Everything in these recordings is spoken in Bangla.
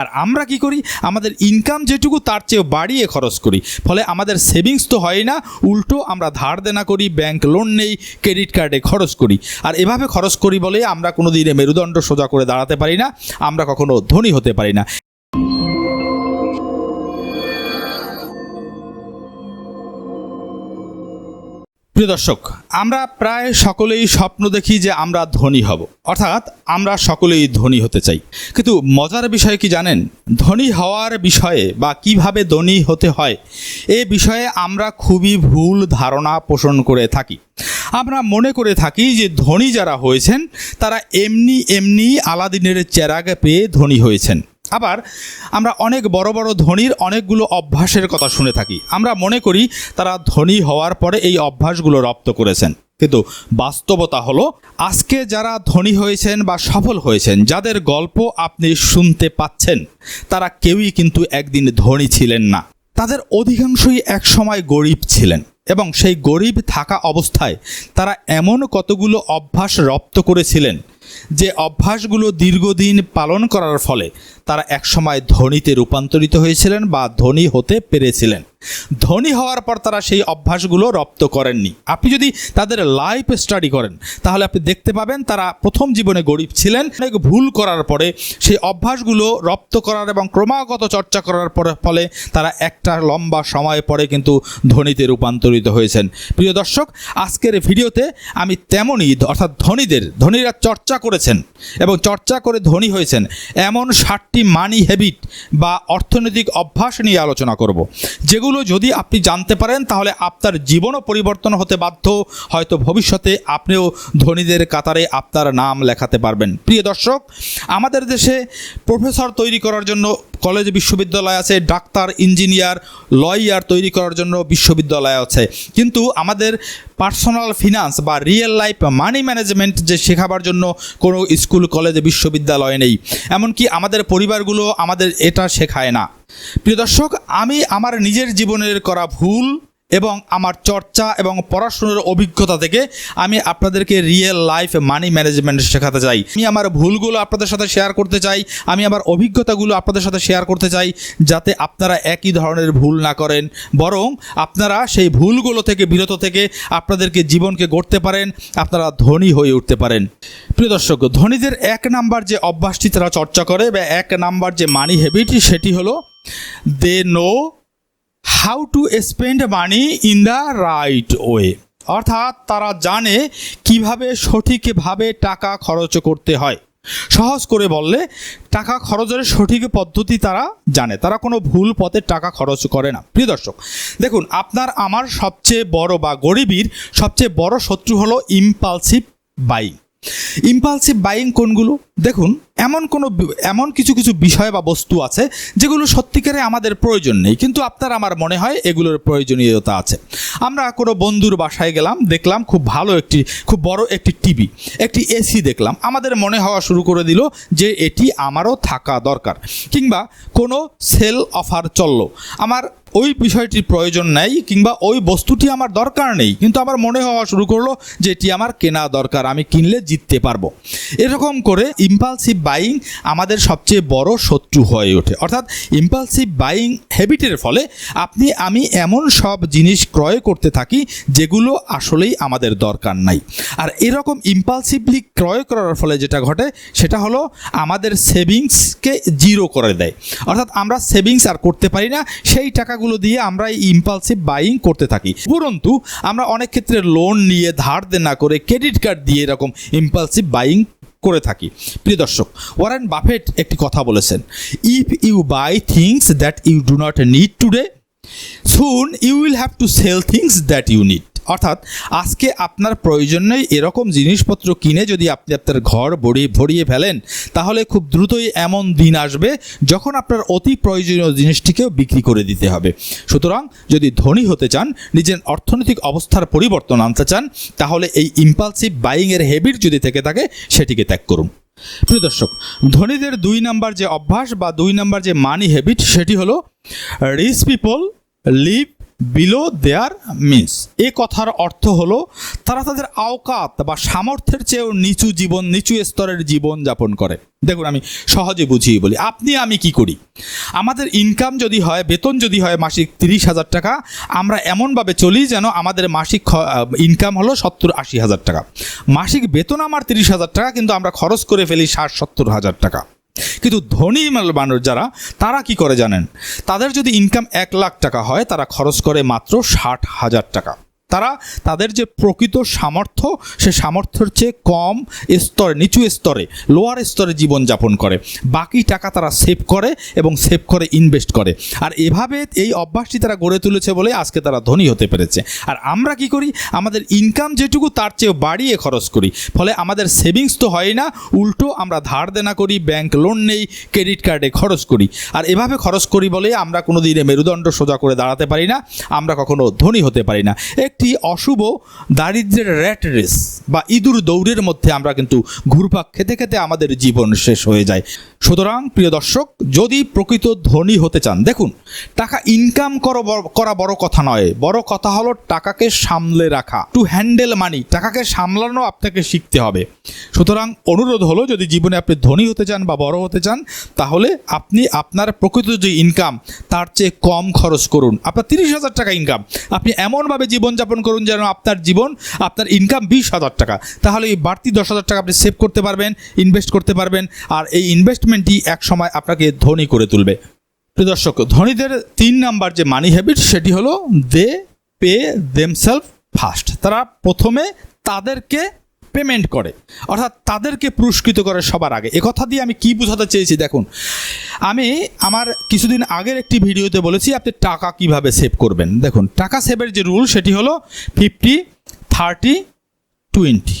আর আমরা কি করি? আমাদের ইনকাম যেটুকু, তার চেয়ে বাড়িয়ে খরচ করি। ফলে আমাদের সেভিংস তো হয় না, উল্টো আমরা ধার দেনা করি ব্যাংক লোন নেই ক্রেডিট কার্ডে খরচ করি। আর এভাবে খরচ করি বলে আমরা কোনো দিনে মেরুদণ্ড সোজা করে দাঁড়াতে পারি না, আমরা কখনো ধনী হতে পারি না। প্রিয় দর্শক, আমরা প্রায় সকলেই স্বপ্ন দেখি যে আমরা ধনী হব। অর্থাৎ আমরা সকলেই ধনী হতে চাই। কিন্তু মজার বিষয় কি জানেন? ধনী হওয়ার বিষয়ে বা কীভাবে ধনী হতে হয়, এ বিষয়ে আমরা খুবই ভুল ধারণা পোষণ করে থাকি। আমরা মনে করে থাকি যে ধনী যারা হয়েছেন, তারা এমনি এমনি আলাদিনের চেরাগ পেয়ে ধনী হয়েছেন। আবার আমরা অনেক বড় বড় ধনীর অনেকগুলো অভ্যাসের কথা শুনে থাকি। আমরা মনে করি তারা ধনী হওয়ার পরে এই অভ্যাসগুলো রপ্ত করেছেন। কিন্তু বাস্তবতা হলো, আজকে যারা ধনী হয়েছেন বা সফল হয়েছেন, যাদের গল্প আপনি শুনতে পাচ্ছেন, তারা কেউই কিন্তু একদিন ধনী ছিলেন না। তাদের অধিকাংশই একসময় গরিব ছিলেন এবং সেই গরিব থাকা অবস্থায় তারা এমন কতগুলো অভ্যাস রপ্ত করেছিলেন যে অভ্যাসগুলো দীর্ঘদিন পালন করার ফলে তারা একসময় ধনীতে রূপান্তরিত হয়েছিলেন বা ধনী হতে পেরেছিলেন। ধনী হওয়ার পর তারা সেই অভ্যাসগুলো রপ্ত করেননি। আপনি যদি তাদের লাইফ স্টাডি করেন, তাহলে আপনি দেখতে পাবেন তারা প্রথম জীবনে গরিব ছিলেন। অনেক ভুল করার পরে সেই অভ্যাসগুলো রপ্ত করার এবং ক্রমাগত চর্চা করার পরে, ফলে তারা একটা লম্বা সময় পরে কিন্তু ধনীতে রূপান্তরিত হয়েছেন। প্রিয় দর্শক, আজকের ভিডিওতে আমি তেমনই, অর্থাৎ ধনীদের, ধনীরা চর্চা করেছেন এবং চর্চা করে ধনী হয়েছেন। এমন ষাটটি মানি হ্যাবিট বা অর্থনৈতিক অভ্যাস নিয়ে আলোচনা করব। যেগুলো যদি আপনি জানতে পারেন, তাহলে আপনার জীবনও পরিবর্তন হতে বাধ্য। হয়তো ভবিষ্যতে আপনিও ধনীদের কাতারে আপনার নাম লেখাতে পারবেন। প্রিয় দর্শক, আমাদের দেশে প্রফেসর তৈরি করার জন্য কলেজ বিশ্ববিদ্যালয় আছে, ডাক্তার, ইঞ্জিনিয়ার, লয়ার তৈরি করার জন্য বিশ্ববিদ্যালয় আছে। কিন্তু আমাদের পার্সোনাল ফিনান্স বা রিয়েল লাইফ মানি ম্যানেজমেন্ট যে শেখাবার জন্য কোনো স্কুল, কলেজ, বিশ্ববিদ্যালয় নেই। এমনকি আমাদের পরিবারগুলো আমাদের এটা শেখায় না। প্রিয় দর্শক, আমি আমার নিজের জীবনের করা ভুল এবং আমার চর্চা এবং পড়াশোনার অভিজ্ঞতা থেকে আমি আপনাদেরকে রিয়েল লাইফ মানি ম্যানেজমেন্ট শেখাতে চাই। আমি আমার ভুলগুলো আপনাদের সাথে শেয়ার করতে চাই, আমি আমার অভিজ্ঞতাগুলো আপনাদের সাথে শেয়ার করতে চাই যাতে আপনারা একই ধরনের ভুল না করেন। বরং আপনারা সেই ভুলগুলো থেকে বিরত থেকে আপনাদেরকে জীবনকে গড়তে পারেন, আপনারা ধনী হয়ে উঠতে পারেন। প্রিয় দর্শক, ধনীদের এক নাম্বার যে অভ্যাসটি তারা চর্চা করে বা এক নাম্বার যে মানি হ্যাবিট সেটি হলো they know how to spend money in the right way অর্থাৎ তারা জানে কীভাবে সঠিকভাবে টাকা খরচ করতে হয়। সহজ করে বললে, টাকা খরচের সঠিক পদ্ধতি তারা জানে। তারা কোনো ভুল পথে টাকা খরচ করে না। প্রিয় দর্শক, দেখুন, আপনার, আমার সবচেয়ে বড় বা গরিবীর সবচেয়ে বড় শত্রু হলো ইম্পালসিভ বাইং ইম্পালসিভ বাইং কোনগুলো? দেখুন, এমন কোনো এমন কিছু কিছু বিষয় বা বস্তু আছে যেগুলো সত্যিকারে আমাদের প্রয়োজন নেই, কিন্তু আপনার আমার মনে হয় এগুলোর প্রয়োজনীয়তা আছে। আমরা কোনো বন্ধুর বাসায় গেলাম, দেখলাম খুব ভালো একটি, খুব বড় একটি টিভি, একটি এসি দেখলাম। আমাদের মনে হওয়া শুরু করে দিল যে এটি আমারও থাকা দরকার, কিংবা কোনো সেল অফার চলল। আমার ওই বিষয়টির প্রয়োজন নেই কিংবা ওই বস্তুটি আমার দরকার নেই। কিন্তু আমার মনে হওয়া শুরু করল যে এটি আমার কেনা দরকার, আমি কিনলে জিততে পারব। এরকম করে ইম্পালসিভ বাইং আমাদের সবচেয়ে বড় শত্রু হয়ে ওঠে। অর্থাৎ ইম্পালসিভ বাইং হ্যাবিটের ফলে আপনি, আমি এমন সব জিনিস ক্রয় করতে থাকি যেগুলো আসলেই আমাদের দরকার নাই। আর এরকম ইম্পালসিভলি ক্রয় করার ফলে যেটা ঘটে, সেটা হলো আমাদের সেভিংসকে জিরো করে দেয়। অর্থাৎ আমরা সেভিংস আর করতে পারি না, সেই টাকাগুলো দিয়ে আমরা ইম্পালসিভ বাইং করতে থাকি। উপরন্তু, আমরা অনেক ক্ষেত্রে লোন নিয়ে ধার দে না করে ক্রেডিট কার্ড দিয়ে এরকম ইম্পালসিভ বাইং করে থাকি। প্রিয় দর্শক ওয়ারেন বাফেট একটি কথা বলেছেন if you buy things that you do not need today soon you will have to sell things that you need অর্থাৎ আজকে আপনার প্রয়োজন নেই এরকম জিনিসপত্র কিনে যদি আপনি আপনার ঘর ভরিয়ে ভরিয়ে ফেলেন, তাহলে খুব দ্রুতই এমন দিন আসবে যখন আপনার অতি প্রয়োজনীয় জিনিসটিকেও বিক্রি করে দিতে হবে। সুতরাং যদি ধনী হতে চান, নিজের অর্থনৈতিক অবস্থার পরিবর্তন আনতে চান, তাহলে এই ইম্পালসিভ বাইংয়ের হ্যাবিট যদি থেকে থাকে, সেটিকে ত্যাগ করুন। প্রিয় দর্শক, ধনীদের দুই নাম্বার যে অভ্যাস বা দুই নাম্বার যে মানি হ্যাবিট সেটি হলো rich people live below their means এ কথার অর্থ হলো, তারা তাদের আওকাত বা সামর্থ্যের চেয়েও নিচু জীবন, নিচু স্তরের জীবন যাপন করে। দেখুন, আমি সহজে বুঝিয়ে বলি, আপনি, আমি কি করি? আমাদের ইনকাম যদি হয়, বেতন যদি হয় মাসিক তিরিশ হাজার টাকা, আমরা এমনভাবে চলি যেন আমাদের মাসিক ইনকাম হলো সত্তর আশি হাজার টাকা। মাসিক বেতন আমার তিরিশ হাজার টাকা, কিন্তু আমরা খরচ করে ফেলি ষাট সত্তর হাজার টাকা। কিন্তু ধনী মানুষ যারা, তারা কি করে জানেন? তাদের যদি ইনকাম এক লাখ টাকা হয়, তারা খরচ করে মাত্র ষাট হাজার টাকা। তারা তাদের যে প্রকৃত সামর্থ্য, সে সামর্থ্যের চেয়ে কম স্তরে, নিচু স্তরে লোয়ার স্তরে জীবনযাপন করে। বাকি টাকা তারা সেভ করে এবং সেভ করে ইনভেস্ট করে। আর এভাবে এই অভ্যাসটি তারা গড়ে তুলেছে বলে আজকে তারা ধনী হতে পেরেছে। আর আমরা কি করি? আমাদের ইনকাম যেটুকু তার চেয়ে বাড়িয়ে খরচ করি। ফলে আমাদের সেভিংস তো হয় না, উল্টো আমরা ধার দেনা করি ব্যাংক লোন নেই ক্রেডিট কার্ডে খরচ করি। আর এভাবে খরচ করি বলে আমরা কোনো দিনে মেরুদণ্ড সোজা করে দাঁড়াতে পারি না, আমরা কখনো ধনী হতে পারি না। একটি অশুভ দারিদ্রের র্যাট রেস বা ইঁদুর দৌড়ের মধ্যে আমরা কিন্তু ঘুরপাক খেতে খেতে আমাদের জীবন শেষ হয়ে যায়। সুতরাং, প্রিয় দর্শক, যদি প্রকৃত ধনী হতে চান, দেখুন, টাকা ইনকাম করো বড়- কথা নয়। বড় কথা হলো টাকাকে সামলে রাখা। টু হ্যান্ডেল মানি টাকাকে সামলানো আপনাকে শিখতে হবে। সুতরাং, অনুরোধ হলো, যদি জীবনে আপনি ধনী হতে চান বা বড় হতে চান, তাহলে আপনি আপনার প্রকৃত যে ইনকাম তার চেয়ে কম খরচ করুন। আপনার তিরিশ হাজার টাকা ইনকাম আপনি এমনভাবে জীবনযাপন করুন যেন আপনার জীবন, আপনার ইনকাম বিশ হাজার টাকা। তাহলে এই বাড়তি দশ হাজার টাকা আপনি সেভ করতে পারবেন ইনভেস্ট করতে পারবেন। আর এই ইনভেস্টমেন্টই এক সময় আপনাকে ধনী করে তুলবে। দর্শক, ধনীদের তিন নাম্বার যে মানি হ্যাবিট সেটি হলো দে পে দেমসেলফ ফার্স্ট তারা প্রথমে তাদেরকে পেমেন্ট করে। অর্থাৎ তাদেরকে পুরস্কৃত করে সবার আগে। কথা দিয়ে আমি কি বোঝাতে চেয়েছি, দেখুন। আমি আমার কিছুদিন আগের একটি ভিডিওতে বলেছি, আপনি টাকা কীভাবে সেভ করবেন? দেখুন, টাকা সেভের যে রুল সেটি হলো ফিফটি থার্টি টোয়েন্টি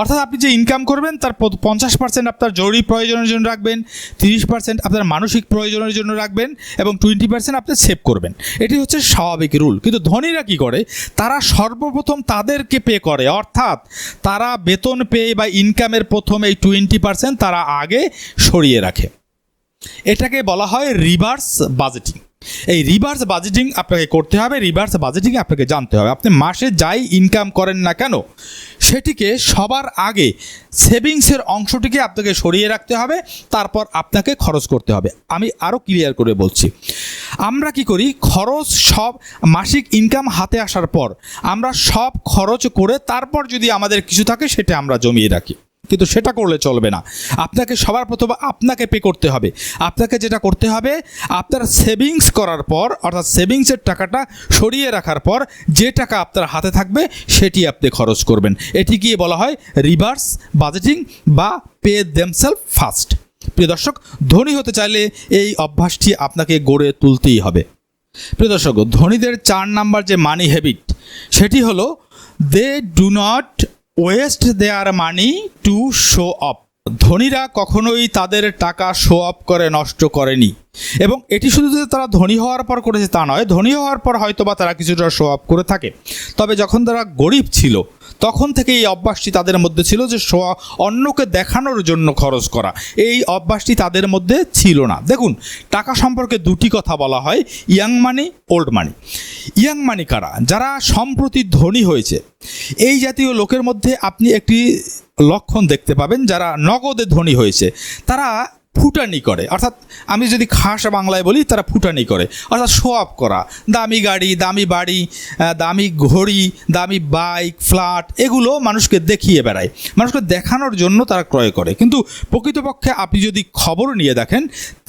অর্থাৎ আপনি যে ইনকাম করবেন, তার পঞ্চাশ পার্সেন্ট আপনার জরুরি প্রয়োজনের জন্য রাখবেন, তিরিশ পার্সেন্ট আপনার মানসিক প্রয়োজনের জন্য রাখবেন এবং টোয়েন্টি পার্সেন্ট আপনি সেভ করবেন। এটি হচ্ছে স্বাভাবিক রুল কিন্তু ধনীরা কি করে? তারা সর্বপ্রথম তাদেরকে পে করে। অর্থাৎ তারা বেতন পেয়ে বা ইনকামের প্রথম এই টোয়েন্টি পার্সেন্ট তারা আগে সরিয়ে রাখে। এটাকে বলা হয় রিভার্স বাজেটিং এই রিভার্স বাজেটিং আপনাকে করতে হবে রিভার্স বাজেটিং আপনাকে জানতে হবে। আপনি মাসে যাই ইনকাম করেন না কেন, সেটিকে সবার আগে সেভিংসের অংশটিকে আপনাকে সরিয়ে রাখতে হবে, তারপর আপনাকে খরচ করতে হবে। আমি আরও ক্লিয়ার করে বলছি। আমরা কি করি? খরচ সব মাসিক ইনকাম হাতে আসার পর আমরা সব খরচ করে তারপর যদি আমাদের কিছু থাকে, সেটা আমরা জমিয়ে রাখি। কিন্তু সেটা করলে চলবে না। আপনাকে সবার প্রথম আপনাকে পে করতে হবে। আপনাকে যেটা করতে হবে, আপনার সেভিংস করার পর, অর্থাৎ সেভিংসের টাকাটা সরিয়ে রাখার পর, যে টাকা আপনার হাতে থাকবে, সেটি আপনি খরচ করবেন। এটি গিয়ে বলা হয়? রিভার্স বাজেটিং বা পে দেমসেলফ ফার্স্ট প্রিয় দর্শক, ধনী হতে চাইলে এই অভ্যাসটি আপনাকে গড়ে তুলতেই হবে। প্রিয় দর্শক, ধনীদের চার নাম্বার যে মানি হ্যাবিট সেটি হলো they do not waste their money to show off ধনীরা কখনোই তাদের টাকা শো অফ করে নষ্ট করেনি। এবং এটি শুধু যে তারা ধনী হওয়ার পর করেছে তা নয়, ধনী হওয়ার পর হয়তো বা তারা কিছুটা শো অফ করে থাকে। তবে যখন তারা গরিব ছিল, তখন থেকে এই অভ্যাসটি তাদের মধ্যে ছিল যে অন্যকে দেখানোর জন্য খরচ করা। এই অভ্যাসটি তাদের মধ্যে ছিল না। দেখুন, টাকা সম্পর্কে দুটি কথা বলা হয় young money old money young money কারা? যারা সম্প্রতি ধনী হয়েছে। এই জাতীয় লোকের মধ্যে আপনি একটি লক্ষণ দেখতে পাবেন, যারা নগদে ধনী হয়েছে। তারা ফুটানি করে। অর্থাৎ আমি যদি খাস বাংলায় বলি, তারা ফুটানি করে। অর্থাৎ শো অফ করা। দামি গাড়ি, দামি বাড়ি দামি ঘড়ি, দামি বাইক ফ্ল্যাট এগুলো মানুষকে দেখিয়ে বেড়ায়। মানুষকে দেখানোর জন্য তারা ক্রয় করে। কিন্তু প্রকৃতপক্ষে আপনি যদি খবর নিয়ে দেখেন,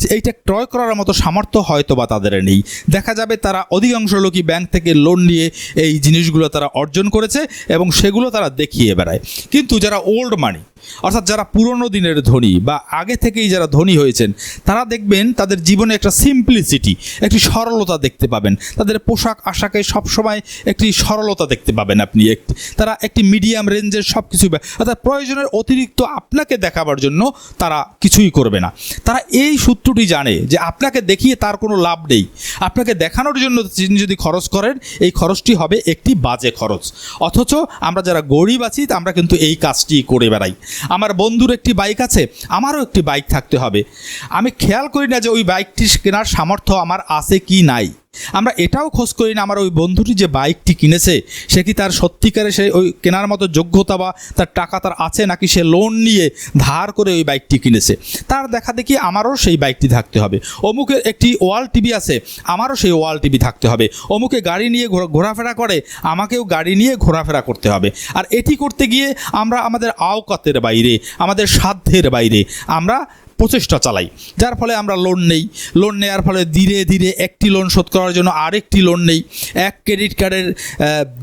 এইটা ক্রয় করার মতো সামর্থ্য হয়তো বা তাদের নেই। দেখা যাবে তারা অধিকাংশ লোকই ব্যাংক থেকে লোন নিয়ে এই জিনিসগুলো তারা অর্জন করেছে এবং সেগুলো তারা দেখিয়ে বেড়ায়। কিন্তু যারা ওল্ড মানি অর্থাৎ যারা পুরনো দিনের ধনী বা আগে থেকেই যারা ধনী হয়েছেন, তারা দেখবেন তাদের জীবনে একটা সিম্পলিসিটি একটি সরলতা দেখতে পাবেন। তাদের পোশাক আশাকে সবসময় একটি সরলতা দেখতে পাবেন আপনি। একটি তারা একটি মিডিয়াম রেঞ্জের সব কিছু অর্থাৎ প্রয়োজনের অতিরিক্ত আপনাকে দেখাবার জন্য তারা কিছুই করবে না। তারা এই সূত্রটি জানে যে আপনাকে দেখিয়ে তার কোনো লাভ নেই। আপনাকে দেখানোর জন্য তিনি যদি খরচ করেন, এই খরচটি হবে একটি বাজে খরচ। অথচ আমরা যারা গরিব আছি, আমরা কিন্তু এই কাজটি করে বেড়াই। আমার বন্ধুর একটি বাইক আছে, আমারও একটি বাইক থাকতে হবে। আমি খেয়াল করি না যে ওই বাইকটি কেনার সামর্থ্য আমার আছে কি নাই। আমরা এটাও খোঁজ করি না, আমার ওই বন্ধুটি যে বাইকটি কিনেছে, সে কি তার সত্যিকারে সে ওই কেনার মতো যোগ্যতা বা তার টাকা তার আছে নাকি সে লোন নিয়ে ধার করে ওই বাইকটি কিনেছে? তার দেখা দেখি আমারও সেই বাইকটি থাকতে হবে। অমুকের একটি ওয়াল টিভি আছে, আমারও সেই ওয়াল টিভি থাকতে হবে। অমুকে গাড়ি নিয়ে ঘোরা- ঘোরাফেরা করে, আমাকেও গাড়ি নিয়ে ঘোরাফেরা করতে হবে। আর এটি করতে গিয়ে আমরা আমাদের আওকাতের বাইরে, আমাদের সাধ্যের বাইরে, আমরা প্রচেষ্টা চালাই। যার ফলে আমরা লোন নেই। লোন নেওয়ার ফলে ধীরে ধীরে একটি লোন শোধ করার জন্য আরেকটি লোন নেই। এক ক্রেডিট কার্ডের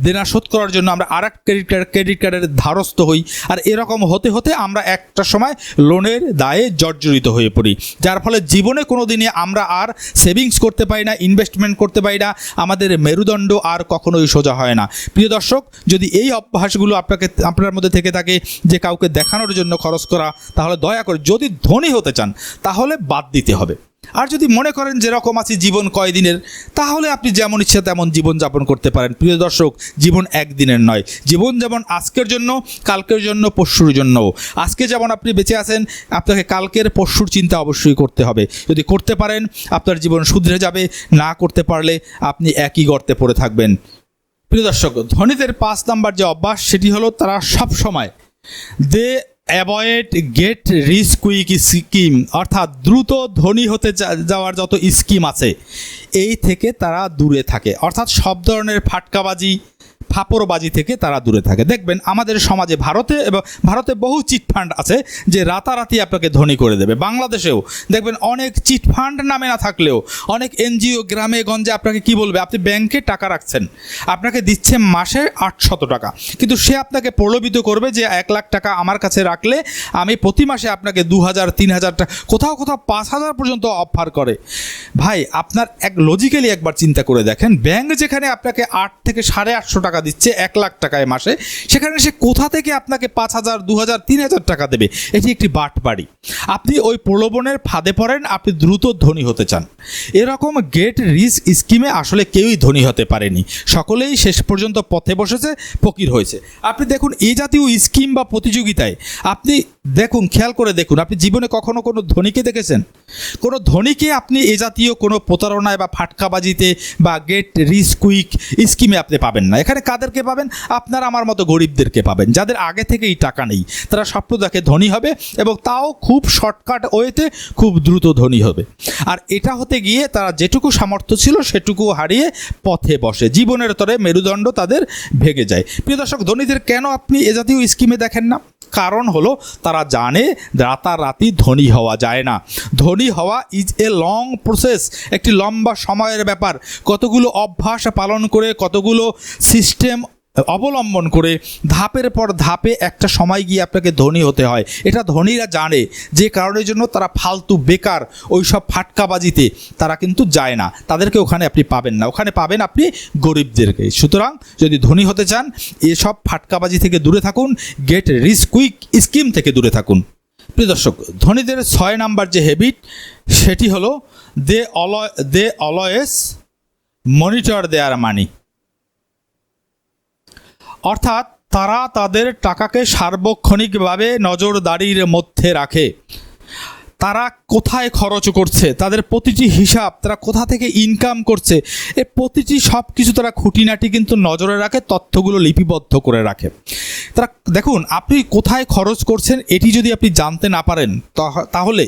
দেনা শোধ করার জন্য আমরা আর এক ক্রেডিট কার্ড ক্রেডিট কার্ডের ধারস্থ হই। আর এরকম হতে হতে আমরা একটা সময় লোনের দায়ে জর্জরিত হয়ে পড়ি। যার ফলে জীবনে কোনো দিনে আমরা আর সেভিংস করতে পারি না ইনভেস্টমেন্ট করতে পারি না। আমাদের মেরুদণ্ড আর কখনোই সোজা হয় না। প্রিয় দর্শক, যদি এই অভ্যাসগুলো আপনাকে, আপনার মধ্যে থেকে থাকে যে কাউকে দেখানোর জন্য খরচ করা, তাহলে দয়া করে যদি ধনী হতে চান, তাহলে বাদ দিতে হবে। আর যদি মনে করেন যেরকম আছি জীবন কয়দিনের, তাহলে আপনি যেমন ইচ্ছা তেমন জীবন যাপন করতে পারেন। প্রিয় দর্শক, জীবন একদিনের নয়। জীবন যেমন আজকের জন্য, কালকের জন্য, পরশুর জন্য আজকে যেমন আপনি বেঁচে আছেন, আপনাকে কালকের পরশুর চিন্তা অবশ্যই করতে হবে। যদি করতে পারেন, আপনার জীবন শুধরে যাবে। না করতে পারলে আপনি একই গর্তে পড়ে থাকবেন। প্রিয় দর্শক, ধনীদের পাঁচ নাম্বার যে অভ্যাস, সেটি হলো তারা সব সময় they avoid get rich quick scheme, অর্থাৎ দ্রুত ধনী হতে যাওয়ার যত স্কিম আছে, এই থেকে তারা দূরে থাকে। অর্থাৎ সব ধরনের ফাটকাবাজি ফাপড়বাজি থেকে তারা দূরে থাকে। দেখবেন আমাদের সমাজে ভারতে এবং ভারতে বহু চিটফান্ড আছে যে রাতারাতি আপনাকে ধনী করে দেবে। বাংলাদেশেও দেখবেন অনেক চিটফান্ড নামে না থাকলেও অনেক এনজিও গ্রামে গঞ্জে আপনাকে কি বলবে? আপনি ব্যাংকে টাকা রাখছেন। আপনাকে দিচ্ছে মাসে আটশত টাকা। কিন্তু সে আপনাকে প্রলোভিত করবে যে এক লাখ টাকা আমার কাছে রাখলে আমি প্রতি মাসে আপনাকে দু হাজার তিন হাজার টাকা কোথাও কোথাও পাঁচ হাজার পর্যন্ত অফার করে। ভাই, আপনার এক লজিক্যালি একবার চিন্তা করে দেখেন। ব্যাংক যেখানে আপনাকে আট থেকে সাড়ে আটশো টাকা দিচ্ছে এক লাখ টাকায় মাসে। সেখানে সে কোথা থেকে আপনাকে পাঁচ হাজার, দু হাজার, তিন হাজার টাকা দেবে? এটি একটি বাট বাড়ি। আপনি ওই প্রলোভনের ফাঁদে পড়েন, আপনি দ্রুত ধনী হতে চান। এরকম গেট রিস্ক স্কিমে আসলে কেউই ধনী হতে পারেনি। সকলেই শেষ পর্যন্ত পথে বসেছে, ফকির হয়েছে। আপনি দেখুন এই জাতীয় স্কিম বা প্রতিযোগিতায় আপনি দেখুন, খেয়াল করে দেখুন, আপনি জীবনে কখনো কোনো ধনীকে দেখেছেন? কোনো ধনীকে আপনি এ জাতীয় কোনো প্রতারণায় বা ফাটকাবাজিতে বা গেট রিস্ক কুইক স্কিমে আপনি পাবেন না। এখানে কাদেরকে পাবেন? আপনার, আমার মতো গরিবদেরকে পাবেন। যাদের আগে থেকেই টাকা নেই, তারা স্বপ্ন দেখে ধনী হবে এবং তাও খুব শর্টকাট ওয়েতে খুব দ্রুত ধনী হবে। আর এটা হতে গিয়ে তারা যেটুকু সামর্থ্য ছিল, সেটুকু হারিয়ে পথে বসে। জীবনের তরে মেরুদণ্ড তাদের ভেঙে যায়। প্রিয় দর্শক, ধনীদের কেন আপনি এ জাতীয় স্কিমে দেখেন না? কারণ হলো তারা জানে রাতারাতি ধনী হওয়া যায় না। ধনী হওয়া ইজ এ লং প্রসেস একটি লম্বা সময়ের ব্যাপার। কতগুলো অভ্যাস পালন করে, কতগুলো সিস্টেম অবলম্বন করে ধাপের পর ধাপে একটা সময় গিয়ে আপনাকে ধনী হতে হয়। এটা ধনীরা জানে যে কারণের জন্য তারা ফালতু বেকার ওই সব ফাটকাবাজিতে তারা কিন্তু যায় না। তাদেরকে ওখানে আপনি পাবেন না। ওখানে পাবেন আপনি গরিবদেরকে। সুতরাং যদি ধনী হতে চান, এসব ফাটকাবাজি থেকে দূরে থাকুন গেট রিস্ক কুইক স্কিম থেকে দূরে থাকুন। প্রিয় দর্শক, ধনীদের ছয় নাম্বার যে হ্যাবিট সেটি হলো they all they always monitor their money অর্থাৎ তারা তাদের টাকাকে সার্বক্ষণিকভাবে নজরদারির মধ্যে রাখে। তারা কোথায় খরচ করছে, তাদের প্রতিটি হিসাব, তারা কোথা থেকে ইনকাম করছে, এ প্রতিটি সব কিছু তারা খুঁটিনাটি কিন্তু নজরে রাখে, তথ্যগুলো লিপিবদ্ধ করে রাখে। তারা, দেখুন, আপনি কোথায় খরচ করছেন এটি যদি আপনি জানতে না পারেন তাহলে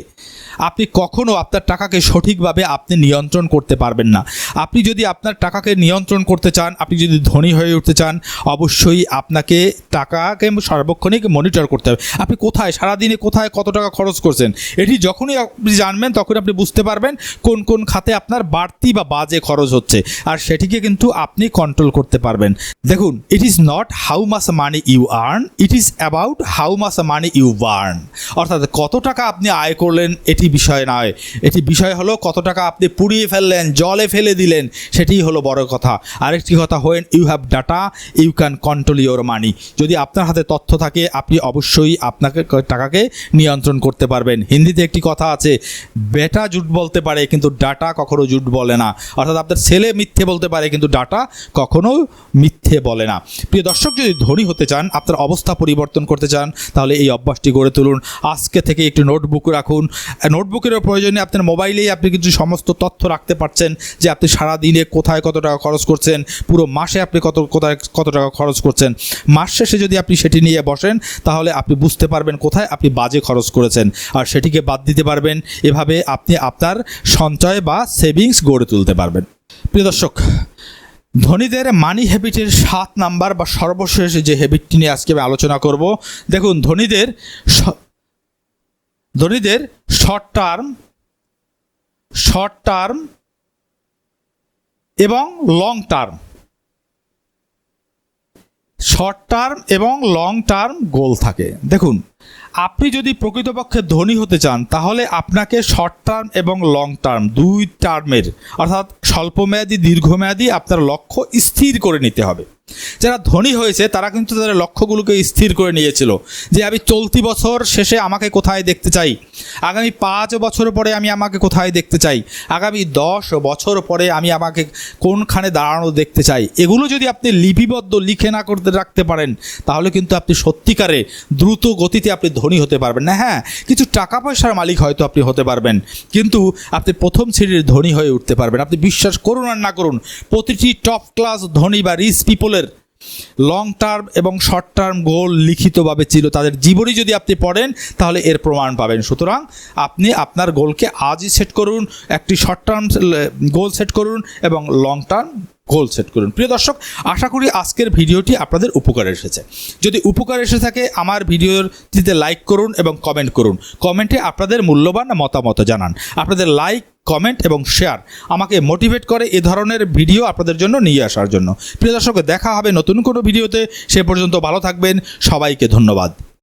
আপনি কখনো আপনার টাকাকে সঠিকভাবে আপনি নিয়ন্ত্রণ করতে পারবেন না। আপনি যদি আপনার টাকাকে নিয়ন্ত্রণ করতে চান, আপনি যদি ধনী হয়ে উঠতে চান, অবশ্যই আপনাকে টাকাকে সার্বক্ষণিক মনিটর করতে হবে। আপনি কোথায়, সারাদিনে কোথায় কত টাকা খরচ করছেন, এটি যখনই আপনি জানবেন তখন আপনি বুঝতে পারবেন কোন কোন খাতে আপনার বাড়তি বা বাজে খরচ হচ্ছে। আর সেটিকে কিন্তু আপনি কন্ট্রোল করতে পারবেন। দেখুন it is not how much money you earn it is about how much money you burn অর্থাৎ কত টাকা আপনি আয় করলেন, এটি বিষয় নয়। এটি বিষয় হলো কত টাকা আপনি পুড়িয়ে ফেললেন, জলে ফেলে দিলেন, সেটিই হলো বড় কথা। আরেকটি কথা when you have data you can control your money যদি আপনার হাতে তথ্য থাকে, আপনি অবশ্যই আপনাকে টাকাকে নিয়ন্ত্রণ করতে পারবেন। হিন্দিতে একটি কথা আছে বেটা জুট বলতে পারে, কিন্তু ডাটা কখনো জুট বলে না। অর্থাৎ আপনার ছেলে মিথ্যে বলতে পারে, কিন্তু ডাটা কখনো মিথ্যে বলে না। প্রিয় দর্শক, যদি ধনী হতে চান আপনার অবস্থা পরিবর্তন করতে চান, তাহলে এই অভ্যাসটি গড়ে তুলুন। আজকে থেকে একটি নোটবুক রাখুন। নোটবুকেরও প্রয়োজনে আপনার মোবাইলেই আপনি কিছু সমস্ত তথ্য রাখতে পারছেন যে আপনি সারা দিনে কোথায় কত টাকা খরচ করছেন, পুরো মাসে আপনি কত, কোথায় কত টাকা খরচ করছেন। মাস শেষে যদি আপনি সেটি নিয়ে বসেন, তাহলে আপনি বুঝতে পারবেন কোথায় আপনি বাজে খরচ করেছেন। আর সেটিকে বাদ দিতে পারবেন, এভাবে আপনি আপনার সঞ্চয় বা সেভিংস গড়ে তুলতে পারবেন। প্রিয় দর্শক ধনীদের মানি হ্যাবিটের সাত নাম্বার বা সর্বশেষ যে হ্যাবিটটি নিয়ে আজকে আমি আলোচনা করব, দেখুন ধনীদের ধনীদের শর্ট টার্ম শর্ট টার্ম এবং লং টার্ম শর্ট টার্ম এবং লং টার্ম গোল থাকে। দেখুন আপনি যদি প্রকৃতপক্ষে ধনী হতে চান, তাহলে আপনাকে শর্ট টার্ম এবং লং টার্ম দুই টার্মের অর্থাৎ স্বল্পমেয়াদী, দীর্ঘমেয়াদী আপনার লক্ষ্য স্থির করে নিতে হবে। যারা ধনী হয়েছে, তারা কিন্তু তাদের লক্ষ্যগুলোকে স্থির করে নিয়েছিল। যে আমি চলতি বছর শেষে আমাকে কোথায় দেখতে চাই? আগামী পাঁচ বছর পরে আমি আমাকে কোথায় দেখতে চাই? আগামী দশ বছর পরে আমি আমাকে কোনখানে দাঁড়ানো দেখতে চাই? এগুলো যদি আপনি লিপিবদ্ধ লিখে না করতে, রাখতে পারেন, তাহলে কিন্তু আপনি সত্যিকারে দ্রুত গতিতে আপনি ধনী হতে পারবেন। না হ্যাঁ কিছু টাকা পয়সার মালিক হয়তো আপনি হতে পারবেন, কিন্তু আপনি প্রথম শ্রেণির ধনী হয়ে উঠতে পারবেন। আপনি বিশ্বাস করুন আর না করুন, প্রতিটি টপ ক্লাস ধনী বা রিচ পিপলের লং টার্ম এবং শর্ট টার্ম গোল লিখিতভাবে ছিল। তাদের জীবনী যদি আপনি পড়েন, তাহলে এর প্রমাণ পাবেন। সুতরাং আপনি আপনার গোলকে আজই সেট করুন, একটি শর্ট টার্ম গোল সেট করুন এবং লং টার্ম গোল সেট করুন। প্রিয় দর্শক, আশা করি আজকের ভিডিওটি আপনাদের উপকার এসেছে। যদি উপকার এসে থাকে, আমার ভিডিওটিতে লাইক করুন এবং কমেন্ট করুন। কমেন্টে আপনাদের মূল্যবান মতামত জানান। আপনাদের লাইক কমেন্ট এবং শেয়ার আমাকে মোটিভেট করে এ ধরনের ভিডিও আপনাদের জন্য নিয়ে আসার জন্য। প্রিয় দর্শক, দেখা হবে নতুন কোনো ভিডিওতে। সে পর্যন্ত ভালো থাকবেন। সবাইকে ধন্যবাদ।